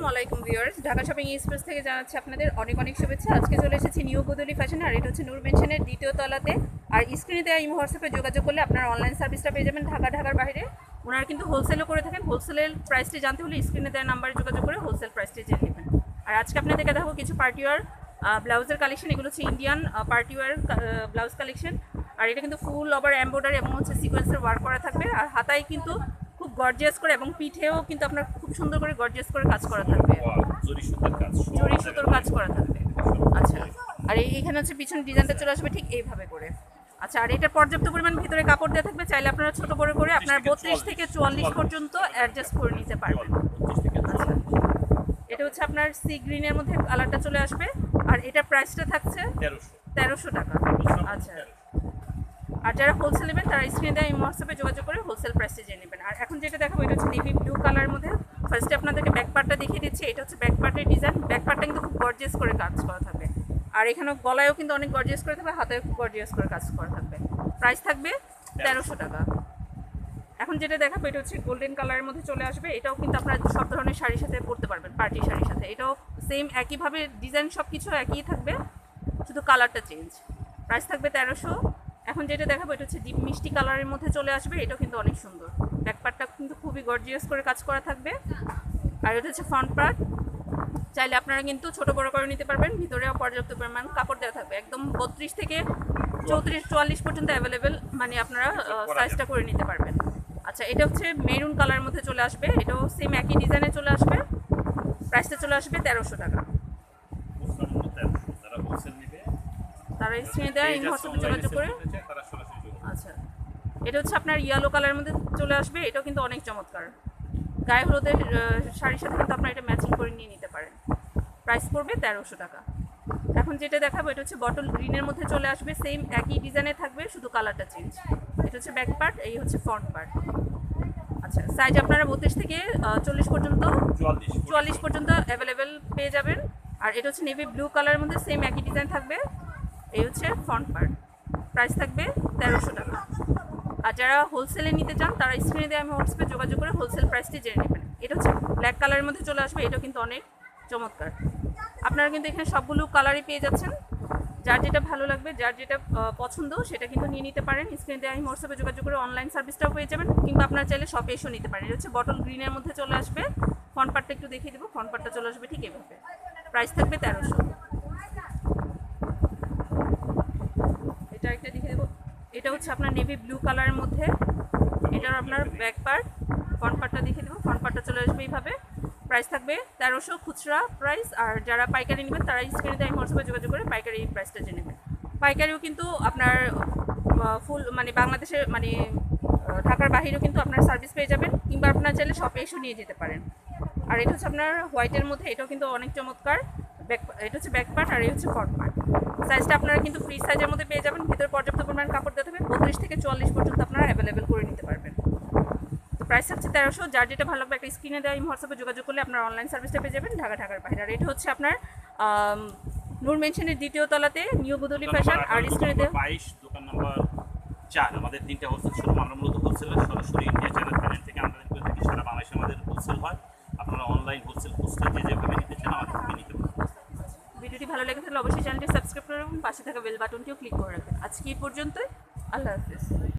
আসসালামাইকুম viewers. Dhaka shopping express থেকে জানাচ্ছি আপনাদের অনেক অনেক শুভেচ্ছা। আজকে চলে এসেছি নিউ বদলি ফ্যাশন, আর এটা হচ্ছে নূর মেনশনের দ্বিতীয় তলাতে। আর স্ক্রিনে দেওয়া ইমো হোয়াটসঅ্যাপে যোগাযোগ করলে আপনারা অনলাইন সার্ভিসটা পেয়ে যাবেন ঢাকা, ঢাকার বাইরে। ওনারা কিন্তু হোলসেলও করে থাকেন। হোলসেলের প্রাইসটি জানতে হলে স্ক্রিনে দেওয়া নাম্বারে যোগাযোগ করে হোলসেল প্রাইসটি জেনে নেবেন। আর আজকে আপনাদেরকে দেখাবো কিছু পার্টিওয়ার ব্লাউজের কালেকশন এগুলো হচ্ছে Indian party wear blouse collection আর এটা কিন্তু ফুল ওভার এম্ব্রয়ডারি এবং হচ্ছে সিকোয়েন্সের ওয়ার্ক করা থাকবে। আর হাতায় কিন্তু গর্জিয়াস করে এবং পিঠেও কিন্তু আপনার খুব সুন্দর করে গর্জিয়াস করে কাজ করা থাকবে। জরি সুতোর কাজ করা থাকবে। আচ্ছা আর এইখানে হচ্ছে পিছন ডিজাইনটা চলে আসবে ঠিক এইভাবে করে। আচ্ছা আর এটা পর্যাপ্ত পরিমাণ ভিতরে কাপড় দেওয়া থাকবে চাইলে আপনারা ছোট বড় করে আপনার বত্রিশ থেকে চুয়াল্লিশ পর্যন্ত অ্যাডজাস্ট করে নিতে পারবেন। আচ্ছা এটা হচ্ছে আপনার সি গ্রিনের মধ্যে কালারটা চলে আসবে। আর এটা প্রাইসটা থাকছে তেরোশো। টাকা। আচ্ছা। আর যারা হোলসেল নেবেন, তারা স্ক্রিনে দেওয়া হোয়াটসঅ্যাপে যোগাযোগ করে হোলসেল প্রাইসে জেনে নেবেন। আর এখন যেটা দেখাবো, এটা হচ্ছে নেভি ব্লু কালারের মধ্যে। ফার্স্টে আপনাদেরকে ব্যাক পার্টটা দেখিয়ে দিচ্ছি। এটা হচ্ছে ব্যাক পার্টের ডিজাইন ব্যাক পার্টটা কিন্তু খুব গর্জিয়াস করে কাজ করা থাকবে। আর এখানেও গলায়ও কিন্তু অনেক গর্জিয়াস করে থাকবে হাতেও খুব গর্জিয়াস করে কাজ করা থাকবে। প্রাইস থাকবে তেরোশো টাকা। এখন যেটা দেখাবো, এটা হচ্ছে গোল্ডেন কালারের মধ্যে চলে আসবে। এটাও কিন্তু আপনারা সব ধরনের শাড়ির সাথে পরতে পারবেন পার্টি শাড়ির সাথে। এটাও সেম একইভাবে ডিজাইন সব কিছু একই থাকবে, শুধু কালারটা চেঞ্জ প্রাইস থাকবে তেরোশো। এখন যেটা দেখাবো এটা হচ্ছে ডিপ মিষ্টি কালারের মধ্যে চলে আসবে এটাও কিন্তু অনেক সুন্দর। ব্যাক পার্টটা কিন্তু খুবই গর্জিয়াস করে কাজ করা থাকবে। আর এটা হচ্ছে ফ্রন্ট পার্ট চাইলে আপনারা কিন্তু ছোট বড় করে নিতে পারবেন ভিতরেও পর্যাপ্ত পরিমাণ কাপড় দেওয়া থাকবে। একদম বত্রিশ থেকে চৌত্রিশ চুয়াল্লিশ পর্যন্ত অ্যাভেলেবেল মানে আপনারা সাইজটা করে নিতে পারবেন। আচ্ছা এটা হচ্ছে মেরুন কালারের মধ্যে চলে আসবে। এটাও সেম একই ডিজাইনে চলে আসবে। প্রাইসটা চলে আসবে তেরোশো টাকা তেরোশো যারা হোলসেল নিবে তারা স্ক্রিনে দেওয়া এই হোয়াটসঅ্যাপে যোগাযোগ করে? আচ্ছা। এটা হচ্ছে আপনার ইয়েলো কালারের মধ্যে চলে আসবে এটাও কিন্তু অনেক চমৎকার। গায়ে হলুদের শাড়ির সাথে কিন্তু আপনার এটা ম্যাচিং করে নিয়ে নিতে পারেন। প্রাইস পড়বে তেরোশো টাকা। এখন যেটা দেখাবো এটা হচ্ছে বটল গ্রিনের মধ্যে চলে আসবে সেম একই ডিজাইনে থাকবে শুধু কালারটা চেঞ্জ এটা হচ্ছে ব্যাক পার্ট এই হচ্ছে ফ্রন্ট পার্ট আচ্ছা সাইজ আপনারা বত্রিশ থেকে চল্লিশ পর্যন্ত চুয়াল্লিশ পর্যন্ত। অ্যাভেলেবেল পেয়ে যাবেন। আর এটা হচ্ছে নেভি ব্লু কালারের মধ্যে সেম একই ডিজাইন থাকবে ফ্রন্ট পার্ট প্রাইস থাকবে তেরোশো টাকা। আর যারা হোলসেলে নিতে চান, তারা স্ক্রিনে দিয়ে আমি হোয়াটসঅ্যাপে যোগাযোগ করে হোলসেল প্রাইসটি জেনে নেবেন। এটা হচ্ছে ব্ল্যাক কালারের মধ্যে চলে আসবে এটা কিন্তু অনেক চমৎকার। আপনারা কিন্তু এখানে সবগুলো কালারই পেয়ে যাচ্ছেন। যার যেটা ভালো লাগবে, যার যেটা পছন্দ, সেটা কিন্তু নিয়ে নিতে পারেন। স্ক্রিনে দিয়ে আমি হোয়াটসঅ্যাপে যোগাযোগ করে অনলাইন সার্ভিসটাও পেয়ে যাবেন। কিংবা আপনারা চাইলে শপে এসেও নিতে পারেন। এটা হচ্ছে বটল গ্রিনের মধ্যে চলে আসবে। ফ্রন্ট পার্টটা একটু দেখিয়ে দেবো। ফ্রন্ট পার্টটা চলে আসবে ঠিক এভাবে। প্রাইস থাকবে তেরোশো। এটা একটা দেখিয়ে দেবো এটা হচ্ছে আপনার নেভি ব্লু কালারের মধ্যে। এটার আপনার ব্যাক পার্ট ফ্রন্ট পার্টটা দেখিয়ে দেবো ফ্রন্ট পার্টটা চলে আসবে এইভাবে। প্রাইস থাকবে তেরোশো খুচরা প্রাইস আর যারা পাইকারি নেবেন তারা স্ক্রিনে দিয়ে হোয়াটসঅ্যাপে যোগাযোগ করে পাইকারি প্রাইসটা জেনে নেবেন। পাইকারিও কিন্তু আপনার ফুল মানে বাংলাদেশের মানে ঢাকার বাহিরেও কিন্তু আপনার সার্ভিস পেয়ে যাবেন, কিংবা আপনার চাইলে শপে এসেও নিয়ে যেতে পারেন। আর এটা হচ্ছে আপনার হোয়াইটের মধ্যে, এটাও কিন্তু অনেক চমৎকার। ব্যাক এটা হচ্ছে ব্যাক পার্ট আর এই হচ্ছে ফ্রন্ট পার্ট সাইজটা আপনারা কিন্তু ফ্রি সাইজের মধ্যে পেয়ে যাবেন। ভিতরে পর্যাপ্ত পরিমাণ কাপড় দিতে হবে। বত্রিশ থেকে চুয়াল্লিশ পর্যন্ত আপনারা অ্যাভেলেবেল করে নিতে পারবেন। তো প্রাইস হচ্ছে তেরোশো। যার যেটা ভালো লাগবে একটা স্ক্রিনে দেওয়া হোয়াটসঅ্যাপে যোগাযোগ করলে আপনার অনলাইন সার্ভিসটা পেয়ে যাবেন ঢাকা ঢাকার বাইরে। আর এটা হচ্ছে আপনার নূর মেনশনের দ্বিতীয় তলাতে নিউ বুদলি ফ্যাশন আর স্ক্রিনে বাইশ দোকান নাম্বার চার। আমাদের তিনটা হোলসেল শোরুম আমরা মূলত হোলসেলের সরাসরি ইন্ডিয়া চ্যানেল থেকে আমদানি করে সারা বাংলাদেশে আমাদের হোলসেল হয়। আপনারা অনলাইন হোলসেল পোস্টার যে যেভাবে নিতে চান আমাদের থেকে নিতে পারেন ভিডিওটি ভালো লেগে থাকলে অবশ্যই চ্যানেলটি সাবস্ক্রাইব করে রাখুন, পাশে থাকা বেল বাটনটিও ক্লিক করে রাখবেন। আজকে এই পর্যন্তই, আল্লাহ হাফিজ।